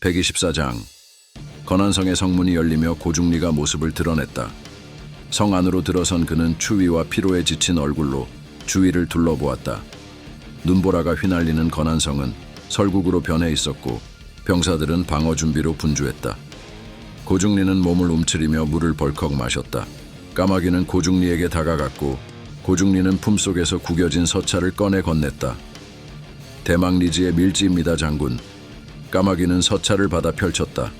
124장 건한성의 성문이 열리며 고중리가 모습을 드러냈다. 성 안으로 들어선 그는 추위와 피로에 지친 얼굴로 주위를 둘러보았다. 눈보라가 휘날리는 건한성은 설국으로 변해 있었고 병사들은 방어 준비로 분주했다. 고중리는 몸을 움츠리며 물을 벌컥 마셨다. 까마귀는 고중리에게 다가갔고 고중리는 품속에서 구겨진 서차를 꺼내 건넸다. 대망 리지의 밀지입니다 장군. 까마귀는 서차를 받아 펼쳤다.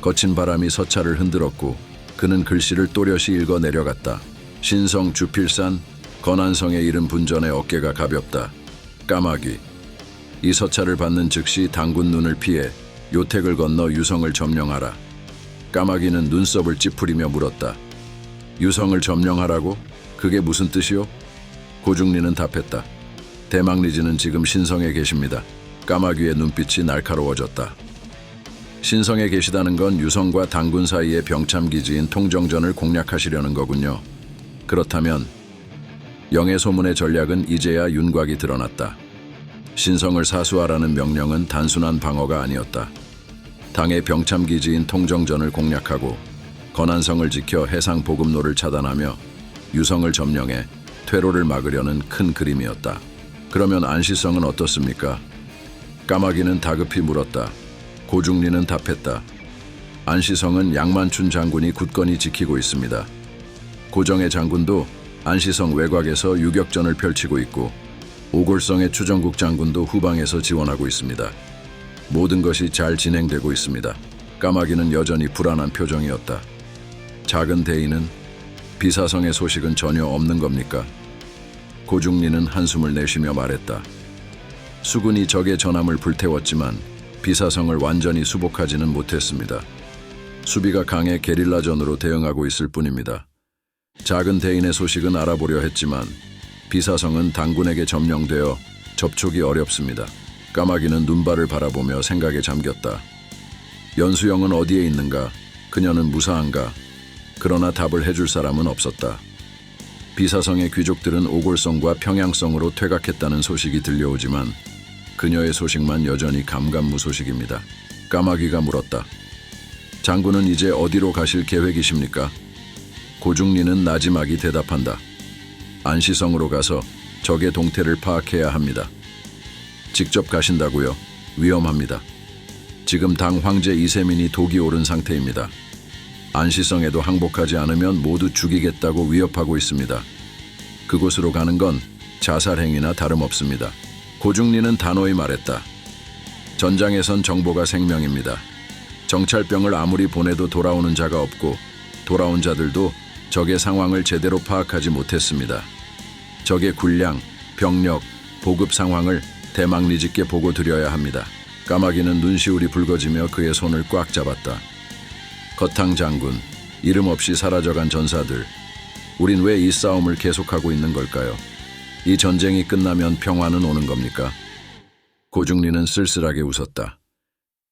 거친 바람이 서차를 흔들었고 그는 글씨를 또렷이 읽어 내려갔다. 신성 주필산 건한성의 이름 분전의 어깨가 가볍다. 까마귀. 이 서차를 받는 즉시 당군 눈을 피해 요택을 건너 유성을 점령하라. 까마귀는 눈썹을 찌푸리며 물었다. 유성을 점령하라고? 그게 무슨 뜻이요? 고중리는 답했다. 대망리지는 지금 신성에 계십니다. 까마귀의 눈빛이 날카로워졌다. 신성에 계시다는 건 유성과 당군 사이의 병참 기지인 통정전을 공략하시려는 거군요. 그렇다면 영의 소문의 전략은 이제야 윤곽이 드러났다. 신성을 사수하라는 명령은 단순한 방어가 아니었다. 당의 병참 기지인 통정전을 공략하고 건한성을 지켜 해상 보급로를 차단하며 유성을 점령해 퇴로를 막으려는 큰 그림이었다. 그러면 안시성은 어떻습니까? 까마귀는 다급히 물었다. 고중리는 답했다. 안시성은 양만춘 장군이 굳건히 지키고 있습니다. 고정의 장군도 안시성 외곽에서 유격전을 펼치고 있고 오골성의 추정국 장군도 후방에서 지원하고 있습니다. 모든 것이 잘 진행되고 있습니다. 까마귀는 여전히 불안한 표정이었다. 작은 대인은 비사성의 소식은 전혀 없는 겁니까? 고중리는 한숨을 내쉬며 말했다. 수군이 적의 전함을 불태웠지만 비사성을 완전히 수복하지는 못했습니다. 수비가 강해 게릴라전으로 대응하고 있을 뿐입니다. 작은 대인의 소식은 알아보려 했지만 비사성은 당군에게 점령되어 접촉이 어렵습니다. 까마귀는 눈발을 바라보며 생각에 잠겼다. 연수영은 어디에 있는가? 그녀는 무사한가? 그러나 답을 해줄 사람은 없었다. 비사성의 귀족들은 오골성과 평양성으로 퇴각했다는 소식이 들려오지만 그녀의 소식만 여전히 감감무소식입니다. 까마귀가 물었다. 장군은 이제 어디로 가실 계획이십니까? 고중리는 나지막이 대답한다. 안시성으로 가서 적의 동태를 파악해야 합니다. 직접 가신다고요? 위험합니다. 지금 당 황제 이세민이 독이 오른 상태입니다. 안시성에도 항복하지 않으면 모두 죽이겠다고 위협하고 있습니다. 그곳으로 가는 건 자살 행위나 다름없습니다. 고중리는 단호히 말했다. 전장에선 정보가 생명입니다. 정찰병을 아무리 보내도 돌아오는 자가 없고 돌아온 자들도 적의 상황을 제대로 파악하지 못했습니다. 적의 군량, 병력, 보급 상황을 대망리직께 보고 드려야 합니다. 까마귀는 눈시울이 붉어지며 그의 손을 꽉 잡았다. 거탕 장군, 이름 없이 사라져간 전사들. 우린 왜 이 싸움을 계속하고 있는 걸까요? 이 전쟁이 끝나면 평화는 오는 겁니까? 고중리는 쓸쓸하게 웃었다.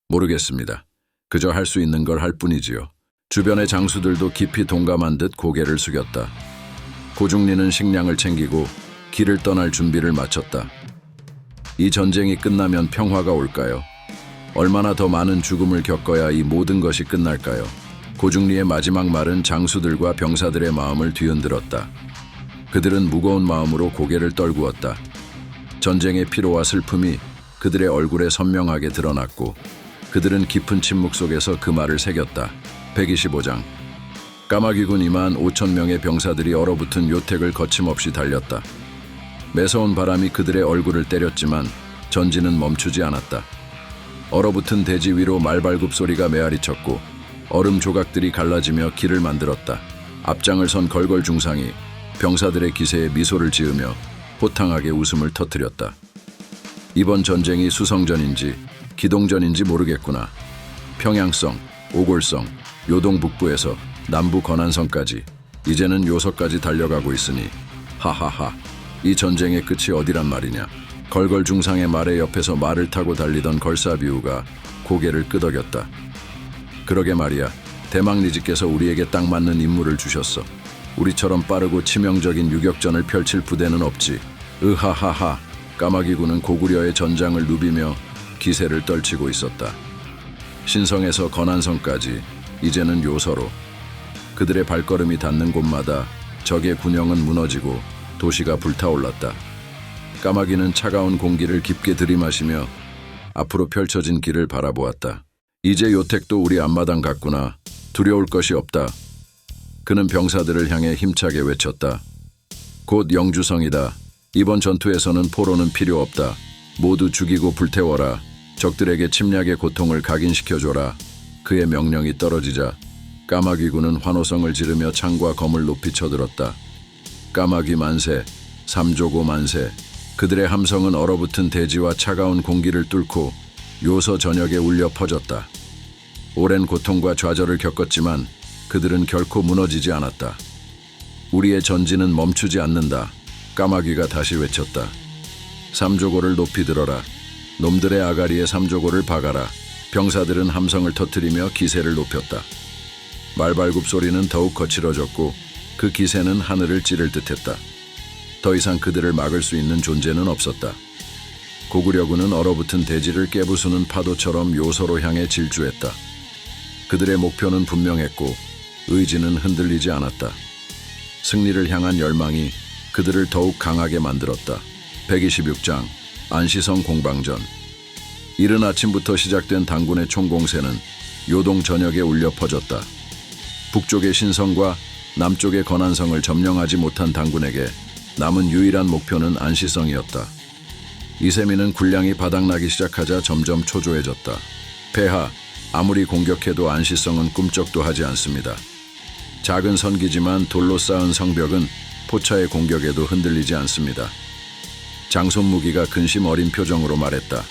모르겠습니다. 그저 할 수 있는 걸 할 뿐이지요. 주변의 장수들도 깊이 동감한 듯 고개를 숙였다. 고중리는 식량을 챙기고 길을 떠날 준비를 마쳤다. 이 전쟁이 끝나면 평화가 올까요? 얼마나 더 많은 죽음을 겪어야 이 모든 것이 끝날까요? 고중리의 마지막 말은 장수들과 병사들의 마음을 뒤흔들었다. 그들은 무거운 마음으로 고개를 떨구었다. 전쟁의 피로와 슬픔이 그들의 얼굴에 선명하게 드러났고 그들은 깊은 침묵 속에서 그 말을 새겼다. 125장 까마귀군 2만 5천 명의 병사들이 얼어붙은 요택을 거침없이 달렸다. 매서운 바람이 그들의 얼굴을 때렸지만 전진은 멈추지 않았다. 얼어붙은 대지 위로 말발굽 소리가 메아리쳤고 얼음 조각들이 갈라지며 길을 만들었다. 앞장을 선 걸걸 중상이 병사들의 기세에 미소를 지으며 호탕하게 웃음을 터뜨렸다. 이번 전쟁이 수성전인지 기동전인지 모르겠구나. 평양성, 오골성, 요동 북부에서 남부 건안성까지 이제는 요서까지 달려가고 있으니 하하하 이 전쟁의 끝이 어디란 말이냐. 걸걸 중상의 말의 옆에서 말을 타고 달리던 걸사비우가 고개를 끄덕였다. 그러게 말이야. 대망리지께서 우리에게 딱 맞는 임무를 주셨어. 우리처럼 빠르고 치명적인 유격전을 펼칠 부대는 없지. 으하하하. 까마귀군은 고구려의 전장을 누비며 기세를 떨치고 있었다. 신성에서 건안성까지 이제는 요서로 그들의 발걸음이 닿는 곳마다 적의 군영은 무너지고 도시가 불타올랐다. 까마귀는 차가운 공기를 깊게 들이마시며 앞으로 펼쳐진 길을 바라보았다. 이제 요택도 우리 앞마당 같구나. 두려울 것이 없다. 그는 병사들을 향해 힘차게 외쳤다. 곧 영주성이다. 이번 전투에서는 포로는 필요 없다. 모두 죽이고 불태워라. 적들에게 침략의 고통을 각인시켜줘라. 그의 명령이 떨어지자 까마귀군은 환호성을 지르며 창과 검을 높이 쳐들었다. 까마귀 만세, 삼조고 만세. 그들의 함성은 얼어붙은 대지와 차가운 공기를 뚫고 요서 전역에 울려 퍼졌다. 오랜 고통과 좌절을 겪었지만 그들은 결코 무너지지 않았다. 우리의 전진은 멈추지 않는다. 까마귀가 다시 외쳤다. 삼조고를 높이 들어라. 놈들의 아가리에 삼조고를 박아라. 병사들은 함성을 터뜨리며 기세를 높였다. 말발굽 소리는 더욱 거칠어졌고 그 기세는 하늘을 찌를 듯했다. 더 이상 그들을 막을 수 있는 존재는 없었다. 고구려군은 얼어붙은 대지를 깨부수는 파도처럼 요서로 향해 질주했다. 그들의 목표는 분명했고 의지는 흔들리지 않았다. 승리를 향한 열망이 그들을 더욱 강하게 만들었다. 126장 안시성 공방전 이른 아침부터 시작된 당군의 총공세는 요동 전역에 울려 퍼졌다. 북쪽의 신성과 남쪽의 건안성을 점령하지 못한 당군에게 남은 유일한 목표는 안시성이었다. 이세민은 군량이 바닥나기 시작하자 점점 초조해졌다. 폐하, 아무리 공격해도 안시성은 꿈쩍도 하지 않습니다. 작은 선기지만 돌로 쌓은 성벽은 포차의 공격에도 흔들리지 않습니다. 장손무기가 근심 어린 표정으로 말했다.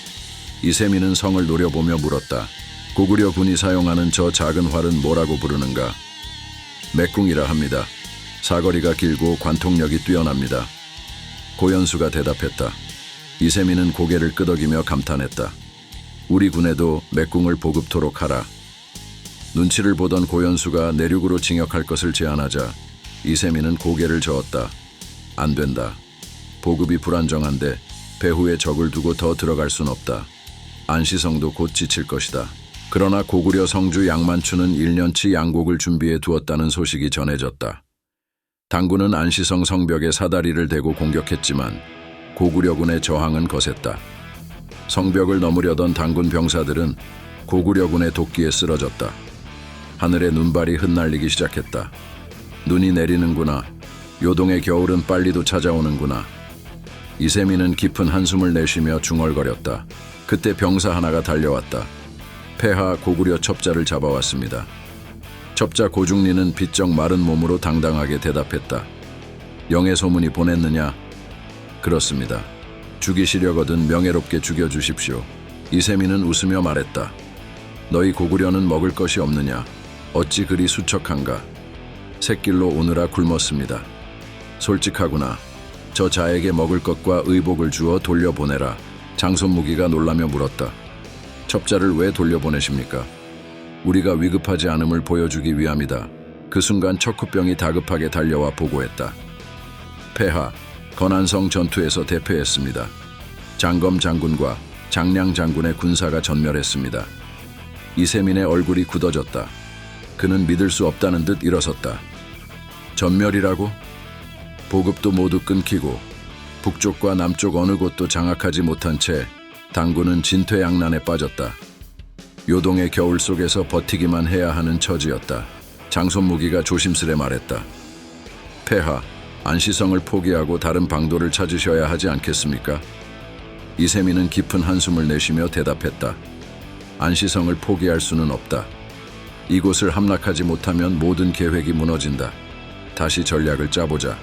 이세민은 성을 노려보며 물었다. 고구려 군이 사용하는 저 작은 활은 뭐라고 부르는가? 맥궁이라 합니다. 사거리가 길고 관통력이 뛰어납니다. 고연수가 대답했다. 이세민은 고개를 끄덕이며 감탄했다. 우리 군에도 맥궁을 보급토록 하라. 눈치를 보던 고연수가 내륙으로 징역할 것을 제안하자 이세민은 고개를 저었다. 안 된다. 보급이 불안정한데 배후에 적을 두고 더 들어갈 순 없다. 안시성도 곧 지칠 것이다. 그러나 고구려 성주 양만추는 1년치 양곡을 준비해 두었다는 소식이 전해졌다. 당군은 안시성 성벽에 사다리를 대고 공격했지만 고구려군의 저항은 거셌다. 성벽을 넘으려던 당군 병사들은 고구려군의 도끼에 쓰러졌다. 하늘에 눈발이 흩날리기 시작했다. 눈이 내리는구나. 요동의 겨울은 빨리도 찾아오는구나. 이세민은 깊은 한숨을 내쉬며 중얼거렸다. 그때 병사 하나가 달려왔다. 폐하 고구려 첩자를 잡아왔습니다. 첩자 고중리는 비쩍 마른 몸으로 당당하게 대답했다. 영의 소문이 보냈느냐? 그렇습니다. 죽이시려거든 명예롭게 죽여주십시오. 이세민은 웃으며 말했다. 너희 고구려는 먹을 것이 없느냐? 어찌 그리 수척한가? 새길로 오느라 굶었습니다. 솔직하구나. 저 자에게 먹을 것과 의복을 주어 돌려보내라. 장손무기가 놀라며 물었다. 첩자를 왜 돌려보내십니까? 우리가 위급하지 않음을 보여주기 위함이다. 그 순간 척후병이 다급하게 달려와 보고했다. 폐하, 건안성 전투에서 대패했습니다. 장검 장군과 장량 장군의 군사가 전멸했습니다. 이세민의 얼굴이 굳어졌다. 그는 믿을 수 없다는 듯 일어섰다. 전멸이라고? 보급도 모두 끊기고 북쪽과 남쪽 어느 곳도 장악하지 못한 채 당군은 진퇴양난에 빠졌다. 요동의 겨울 속에서 버티기만 해야 하는 처지였다. 장손무기가 조심스레 말했다. 폐하, 안시성을 포기하고 다른 방도를 찾으셔야 하지 않겠습니까? 이세민은 깊은 한숨을 내쉬며 대답했다. 안시성을 포기할 수는 없다. 이곳을 함락하지 못하면 모든 계획이 무너진다. 다시 전략을 짜보자.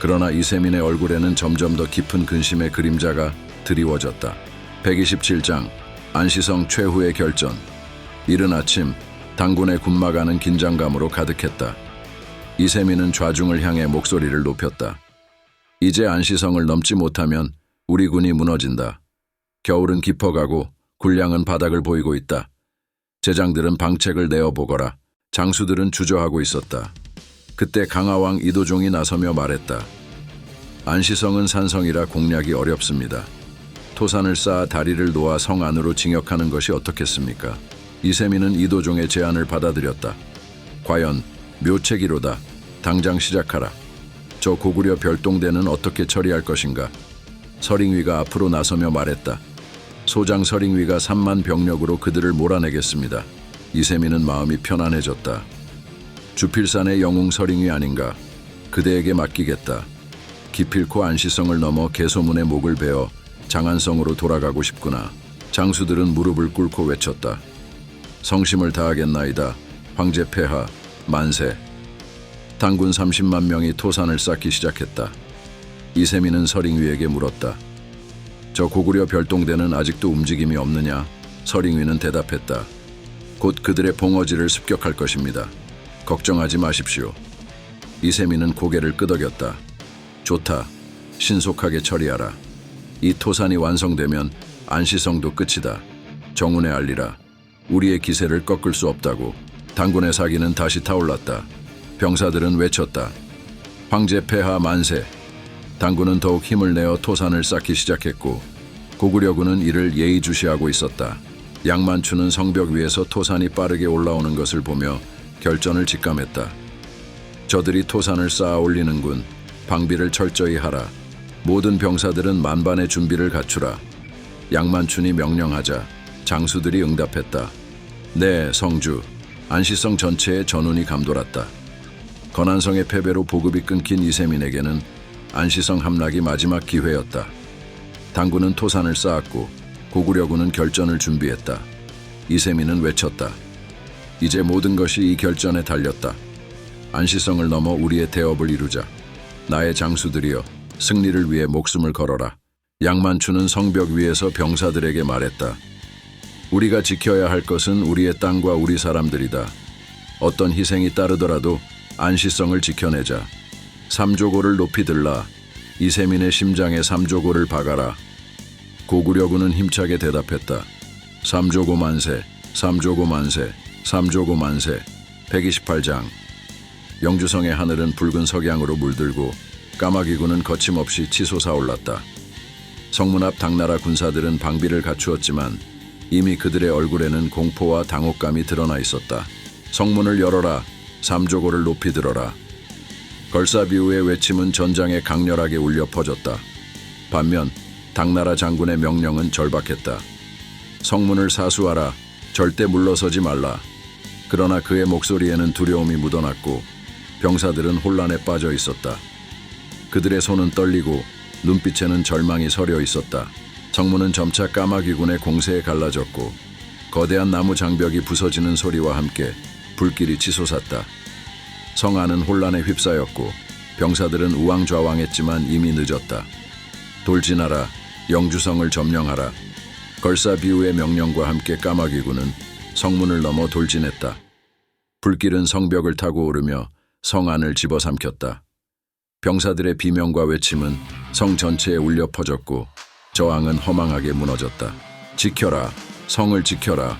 그러나 이세민의 얼굴에는 점점 더 깊은 근심의 그림자가 드리워졌다. 127장 안시성 최후의 결전 이른 아침 당군의 군마가는 긴장감으로 가득했다. 이세민은 좌중을 향해 목소리를 높였다. 이제 안시성을 넘지 못하면 우리 군이 무너진다. 겨울은 깊어가고 군량은 바닥을 보이고 있다. 제장들은 방책을 내어보거라. 장수들은 주저하고 있었다. 그때 강하왕 이도종이 나서며 말했다. 안시성은 산성이라 공략이 어렵습니다. 토산을 쌓아 다리를 놓아 성 안으로 징역하는 것이 어떻겠습니까? 이세민은 이도종의 제안을 받아들였다. 과연 묘책이로다. 당장 시작하라. 저 고구려 별동대는 어떻게 처리할 것인가? 서링위가 앞으로 나서며 말했다. 소장 서링위가 3만 병력으로 그들을 몰아내겠습니다. 이세민은 마음이 편안해졌다. 주필산의 영웅 서링위 아닌가? 그대에게 맡기겠다. 기필코 안시성을 넘어 개소문의 목을 베어 장안성으로 돌아가고 싶구나. 장수들은 무릎을 꿇고 외쳤다. 성심을 다하겠나이다. 황제 폐하 만세. 당군 30만 명이 토산을 쌓기 시작했다. 이세민은 서링위에게 물었다. 저 고구려 별동대는 아직도 움직임이 없느냐? 서링위는 대답했다. 곧 그들의 봉어지를 습격할 것입니다. 걱정하지 마십시오. 이세민은 고개를 끄덕였다. 좋다. 신속하게 처리하라. 이 토산이 완성되면 안시성도 끝이다. 정운에 알리라. 우리의 기세를 꺾을 수 없다고. 당군의 사기는 다시 타올랐다. 병사들은 외쳤다. 황제 폐하 만세. 당군은 더욱 힘을 내어 토산을 쌓기 시작했고 고구려군은 이를 예의주시하고 있었다. 양만추는 성벽 위에서 토산이 빠르게 올라오는 것을 보며 결전을 직감했다. 저들이 토산을 쌓아 올리는군. 방비를 철저히 하라. 모든 병사들은 만반의 준비를 갖추라. 양만춘이 명령하자 장수들이 응답했다. 네, 성주. 안시성 전체에 전운이 감돌았다. 건안성의 패배로 보급이 끊긴 이세민에게는 안시성 함락이 마지막 기회였다. 당군은 토산을 쌓았고 고구려군은 결전을 준비했다. 이세민은 외쳤다. 이제 모든 것이 이 결전에 달렸다. 안시성을 넘어 우리의 대업을 이루자. 나의 장수들이여 승리를 위해 목숨을 걸어라. 양만추는 성벽 위에서 병사들에게 말했다. 우리가 지켜야 할 것은 우리의 땅과 우리 사람들이다. 어떤 희생이 따르더라도 안시성을 지켜내자. 삼조고를 높이 들라. 이세민의 심장에 삼조고를 박아라. 고구려군은 힘차게 대답했다. 삼조고 만세, 삼조고 만세, 삼조고 만세. 128장. 영주성의 하늘은 붉은 석양으로 물들고 까마귀군은 거침없이 치솟아 올랐다. 성문 앞 당나라 군사들은 방비를 갖추었지만 이미 그들의 얼굴에는 공포와 당혹감이 드러나 있었다. 성문을 열어라. 삼조고를 높이 들어라. 걸사비우의 외침은 전장에 강렬하게 울려 퍼졌다. 반면 당나라 장군의 명령은 절박했다. 성문을 사수하라. 절대 물러서지 말라. 그러나 그의 목소리에는 두려움이 묻어났고 병사들은 혼란에 빠져 있었다. 그들의 손은 떨리고 눈빛에는 절망이 서려 있었다. 성문은 점차 까마귀군의 공세에 갈라졌고 거대한 나무 장벽이 부서지는 소리와 함께 불길이 치솟았다. 성 안은 혼란에 휩싸였고 병사들은 우왕좌왕했지만 이미 늦었다. 돌진하라, 영주성을 점령하라. 걸사비우의 명령과 함께 까마귀군은 성문을 넘어 돌진했다. 불길은 성벽을 타고 오르며 성 안을 집어삼켰다. 병사들의 비명과 외침은 성 전체에 울려 퍼졌고 저항은 허망하게 무너졌다. 지켜라, 성을 지켜라.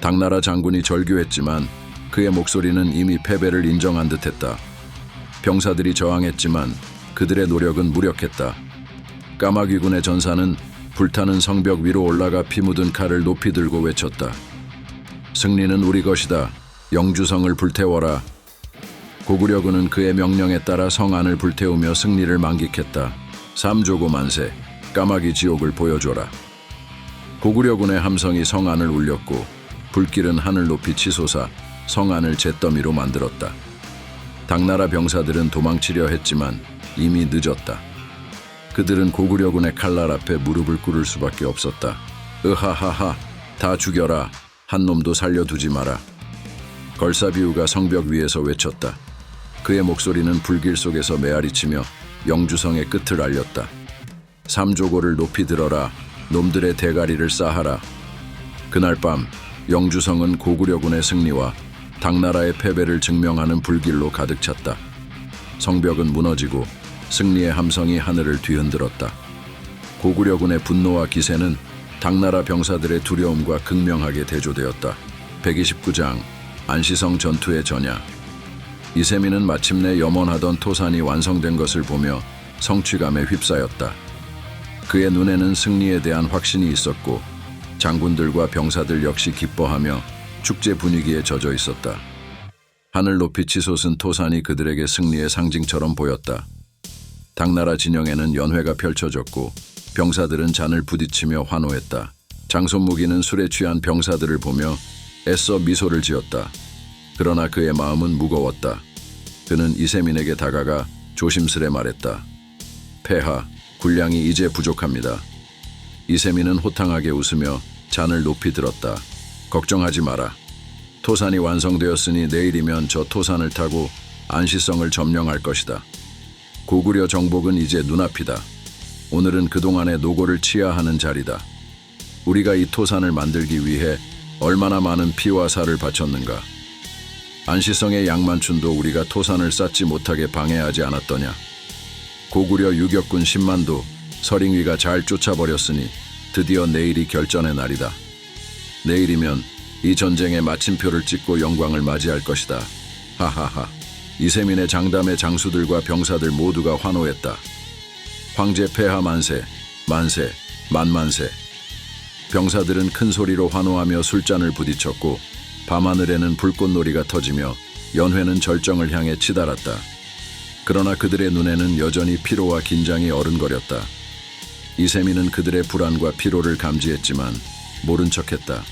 당나라 장군이 절규했지만 그의 목소리는 이미 패배를 인정한 듯했다. 병사들이 저항했지만 그들의 노력은 무력했다. 까마귀군의 전사는 불타는 성벽 위로 올라가 피 묻은 칼을 높이 들고 외쳤다. 승리는 우리 것이다. 영주성을 불태워라. 고구려군은 그의 명령에 따라 성 안을 불태우며 승리를 만끽했다. 삼조고 만세, 까마귀 지옥을 보여줘라. 고구려군의 함성이 성 안을 울렸고 불길은 하늘 높이 치솟아 성 안을 잿더미로 만들었다. 당나라 병사들은 도망치려 했지만 이미 늦었다. 그들은 고구려군의 칼날 앞에 무릎을 꿇을 수밖에 없었다. 으하하하, 다 죽여라. 한 놈도 살려두지 마라. 걸사비우가 성벽 위에서 외쳤다. 그의 목소리는 불길 속에서 메아리치며 영주성의 끝을 알렸다. 삼조고를 높이 들어라. 놈들의 대가리를 쌓아라. 그날 밤 영주성은 고구려군의 승리와 당나라의 패배를 증명하는 불길로 가득 찼다. 성벽은 무너지고 승리의 함성이 하늘을 뒤흔들었다. 고구려군의 분노와 기세는 당나라 병사들의 두려움과 극명하게 대조되었다. 129장 안시성 전투의 전야 이세민은 마침내 염원하던 토산이 완성된 것을 보며 성취감에 휩싸였다. 그의 눈에는 승리에 대한 확신이 있었고 장군들과 병사들 역시 기뻐하며 축제 분위기에 젖어 있었다. 하늘 높이 치솟은 토산이 그들에게 승리의 상징처럼 보였다. 당나라 진영에는 연회가 펼쳐졌고 병사들은 잔을 부딪히며 환호했다. 장손무기는 술에 취한 병사들을 보며 애써 미소를 지었다. 그러나 그의 마음은 무거웠다. 그는 이세민에게 다가가 조심스레 말했다. 폐하, 군량이 이제 부족합니다. 이세민은 호탕하게 웃으며 잔을 높이 들었다. 걱정하지 마라. 토산이 완성되었으니 내일이면 저 토산을 타고 안시성을 점령할 것이다. 고구려 정복은 이제 눈앞이다. 오늘은 그동안의 노고를 치하하는 자리다. 우리가 이 토산을 만들기 위해 얼마나 많은 피와 살을 바쳤는가. 안시성의 양만춘도 우리가 토산을 쌓지 못하게 방해하지 않았더냐. 고구려 유격군 10만도 서링위가 잘 쫓아버렸으니 드디어 내일이 결전의 날이다. 내일이면 이 전쟁의 마침표를 찍고 영광을 맞이할 것이다. 하하하. 이세민의 장담의 장수들과 병사들 모두가 환호했다. 황제 폐하 만세, 만세, 만만세. 병사들은 큰 소리로 환호하며 술잔을 부딪혔고 밤하늘에는 불꽃놀이가 터지며 연회는 절정을 향해 치달았다. 그러나 그들의 눈에는 여전히 피로와 긴장이 어른거렸다. 이세민은 그들의 불안과 피로를 감지했지만 모른 척했다.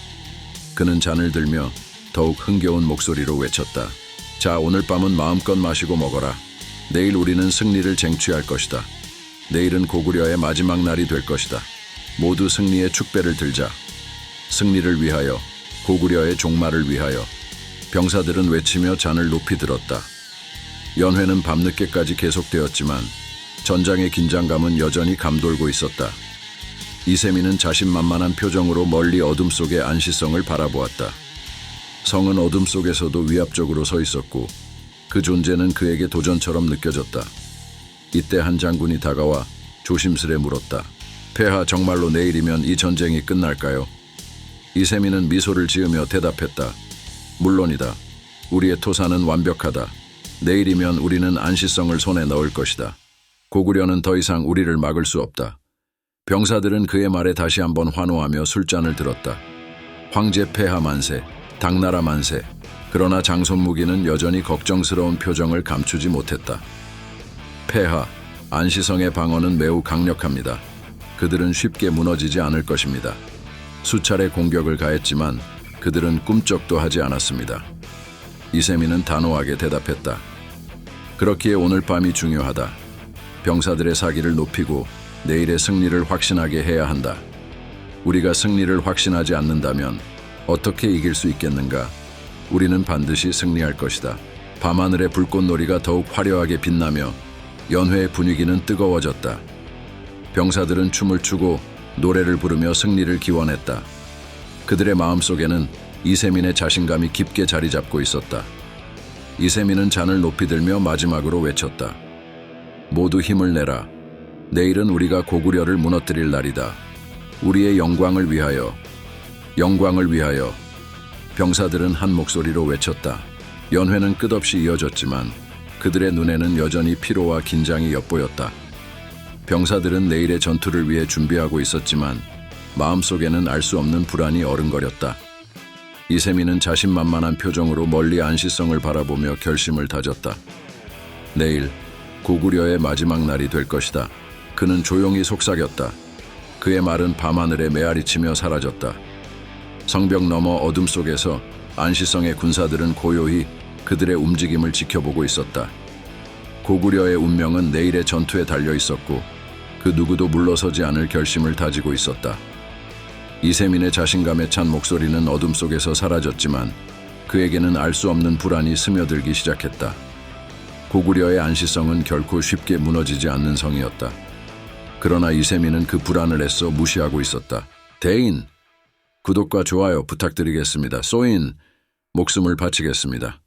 그는 잔을 들며 더욱 흥겨운 목소리로 외쳤다. 자, 오늘 밤은 마음껏 마시고 먹어라. 내일 우리는 승리를 쟁취할 것이다. 내일은 고구려의 마지막 날이 될 것이다. 모두 승리의 축배를 들자. 승리를 위하여, 고구려의 종말을 위하여. 병사들은 외치며 잔을 높이 들었다. 연회는 밤늦게까지 계속되었지만 전장의 긴장감은 여전히 감돌고 있었다. 이세민은 자신만만한 표정으로 멀리 어둠 속의 안시성을 바라보았다. 성은 어둠 속에서도 위압적으로 서 있었고 그 존재는 그에게 도전처럼 느껴졌다. 이때 한 장군이 다가와 조심스레 물었다. 폐하 정말로 내일이면 이 전쟁이 끝날까요? 이세민은 미소를 지으며 대답했다. 물론이다. 우리의 토사는 완벽하다. 내일이면 우리는 안시성을 손에 넣을 것이다. 고구려는 더 이상 우리를 막을 수 없다. 병사들은 그의 말에 다시 한번 환호하며 술잔을 들었다. 황제 폐하 만세, 당나라 만세. 그러나 장손무기는 여전히 걱정스러운 표정을 감추지 못했다. 폐하, 안시성의 방어는 매우 강력합니다. 그들은 쉽게 무너지지 않을 것입니다. 수차례 공격을 가했지만 그들은 꿈쩍도 하지 않았습니다. 이세민은 단호하게 대답했다. 그렇기에 오늘 밤이 중요하다. 병사들의 사기를 높이고 내일의 승리를 확신하게 해야 한다. 우리가 승리를 확신하지 않는다면 어떻게 이길 수 있겠는가? 우리는 반드시 승리할 것이다. 밤하늘의 불꽃놀이가 더욱 화려하게 빛나며 연회의 분위기는 뜨거워졌다. 병사들은 춤을 추고 노래를 부르며 승리를 기원했다. 그들의 마음속에는 이세민의 자신감이 깊게 자리 잡고 있었다. 이세민은 잔을 높이 들며 마지막으로 외쳤다. 모두 힘을 내라. 내일은 우리가 고구려를 무너뜨릴 날이다. 우리의 영광을 위하여, 영광을 위하여. 병사들은 한 목소리로 외쳤다. 연회는 끝없이 이어졌지만 그들의 눈에는 여전히 피로와 긴장이 엿보였다. 병사들은 내일의 전투를 위해 준비하고 있었지만 마음속에는 알 수 없는 불안이 어른거렸다. 이세민은 자신만만한 표정으로 멀리 안시성을 바라보며 결심을 다졌다. 내일 고구려의 마지막 날이 될 것이다. 그는 조용히 속삭였다. 그의 말은 밤하늘에 메아리치며 사라졌다. 성벽 너머 어둠 속에서 안시성의 군사들은 고요히 그들의 움직임을 지켜보고 있었다. 고구려의 운명은 내일의 전투에 달려 있었고 그 누구도 물러서지 않을 결심을 다지고 있었다. 이세민의 자신감에 찬 목소리는 어둠 속에서 사라졌지만 그에게는 알 수 없는 불안이 스며들기 시작했다. 고구려의 안시성은 결코 쉽게 무너지지 않는 성이었다. 그러나 이세민은 그 불안을 애써 무시하고 있었다. 대인, 구독과 좋아요 부탁드리겠습니다. 소인, 목숨을 바치겠습니다.